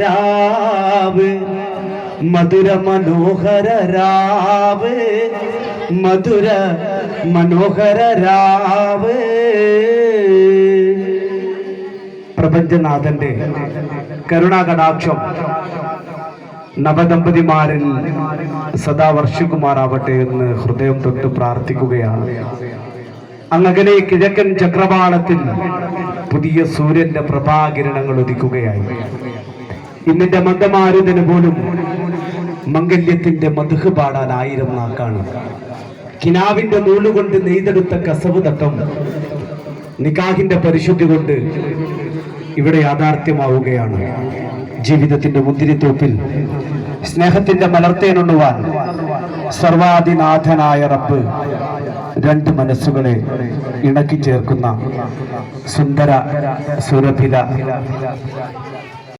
രാവ് മധുര മനോഹര രാവ് മധുര മനോഹര രാവ്. പ്രപഞ്ചനാഥന്റെ കരുണാകടാക്ഷം നവദമ്പതിമാരിൽ സദാ വർഷിക്കുമാറാവട്ടെ എന്ന് ഹൃദയം തൊട്ട് പ്രാർത്ഥിക്കുകയാണ്. അങ്ങകലെ കിഴക്കൻ ചക്രവാളത്തിൽ പുതിയ സൂര്യന്റെ പ്രഭാകിരണങ്ങൾ ഉദിക്കുകയായി. ഇന്നിന്റെ മന്ദമാരുതന് പോലും മംഗല്യത്തിന്റെ മധുഹ് പാടാൻ ആയിരം നാക്കാണ്. കിനാവിന്റെ നൂലുകൊണ്ട് നെയ്തെടുത്ത കസവ് തട്ടം നിക്കാഹിന്റെ പരിശുദ്ധി കൊണ്ട് ഇവിടെ യാഥാർത്ഥ്യമാവുകയാണ്. ജീവിതത്തിന്റെ മുന്തിരിത്തോപ്പിൽ സ്നേഹത്തിന്റെ മലർത്തേനുണ്ണുവാൻ സർവാധിനാഥനായ റബ്ബ് രണ്ട് മനസ്സുകളെ ഇണക്കി ചേർക്കുന്ന സുന്ദര സുരഭില